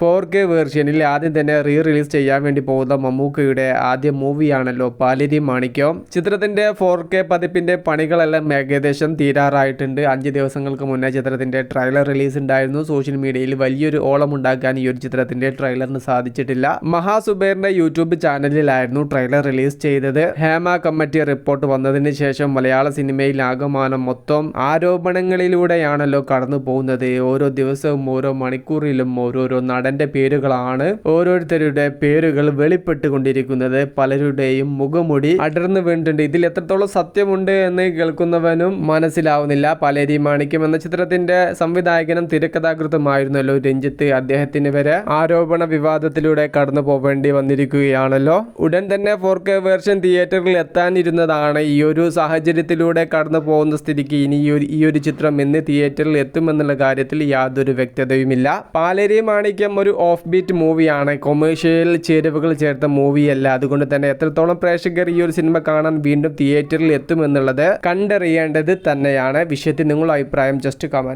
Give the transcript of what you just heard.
Four K വേർഷനിൽ ആദ്യം തന്നെ re release ചെയ്യാൻ വേണ്ടി പോകുന്ന മമ്മൂക്കയുടെ ആദ്യ മൂവിയാണല്ലോ പാലരി മാണിക്യം. ചിത്രത്തിന്റെ ഫോർ കെ പതിപ്പിന്റെ പണികളെല്ലാം ഏകദേശം തീരാറായിട്ടുണ്ട്. അഞ്ച് ദിവസങ്ങൾക്ക് മുന്നേ ചിത്രത്തിന്റെ ട്രെയിലർ റിലീസ് ഉണ്ടായിരുന്നു. സോഷ്യൽ മീഡിയയിൽ വലിയൊരു ഓളം ഉണ്ടാക്കാൻ ഈ ഒരു ചിത്രത്തിന്റെ ട്രെയിലറിന് സാധിച്ചിട്ടില്ല. മഹാസുബേറിന്റെ യൂട്യൂബ് ചാനലിലായിരുന്നു ട്രെയിലർ റിലീസ് ചെയ്തത്. ഹേമ കമ്മിറ്റി റിപ്പോർട്ട് വന്നതിന് ശേഷം മലയാള സിനിമയിൽ ആകമാനം മൊത്തം ആരോപണങ്ങളിലൂടെയാണല്ലോ കടന്നു പോകുന്നത് ഓരോ ദിവസവും ഓരോ മണിക്കൂറിലും ഓരോരോ നടന്റെ പേരുകളാണ് ഓരോരുത്തരുടെ പേരുകൾ വെളിപ്പെട്ടുകൊണ്ടിരിക്കുന്നത്. പലരുടെയും മുഖമുടി അടർന്നു വീണിട്ടുണ്ട്. ഇതിൽ എത്രത്തോളം സത്യമുണ്ട് എന്ന് കേൾക്കുന്നവനും മനസ്സിലാവുന്നില്ല. പലേരി മാണിക്യം എന്ന ചിത്രത്തിന്റെ സംവിധായകനും തിരക്കഥാകൃതമായിരുന്നല്ലോ രഞ്ജിത്ത്. അദ്ദേഹത്തിന് വരെ ആരോപണ വിവാദത്തിലൂടെ കടന്നു പോവേണ്ടി വന്നിരിക്കുകയാണല്ലോ. ഉടൻ തന്നെ ഫോർ കെ വേർഷൻ തിയേറ്ററിൽ എത്താനിരുന്നതാണ് ഈ ഒരു സാഹചര്യത്തിലൂടെ കടന്നു പോകുന്ന സ്ഥിതിക്ക് ഇനി ഈ ഒരു ചിത്രം എന്ന് തിയേറ്ററിൽ എത്തുമെന്നുള്ള കാര്യത്തിൽ യാതൊരു വ്യക്തതയുമില്ല. പാലേരി മാണിക്യം ഒരു ഓഫ് ബീറ്റ് മൂവിയാണ് കൊമേഴ്ഷ്യൽ ചേരുവകൾ ചേർത്ത മൂവിയല്ല അതുകൊണ്ട് തന്നെ എത്രത്തോളം പ്രേക്ഷകർ ഈ ഒരു സിനിമ കാണാൻ വീണ്ടും തിയേറ്ററിൽ എത്തുമെന്നുള്ളത് കണ്ടറിയേണ്ടത് തന്നെയാണ്. വിഷയത്തിൽ നിങ്ങളുടെ അഭിപ്രായം ജസ്റ്റ് കമന്റ്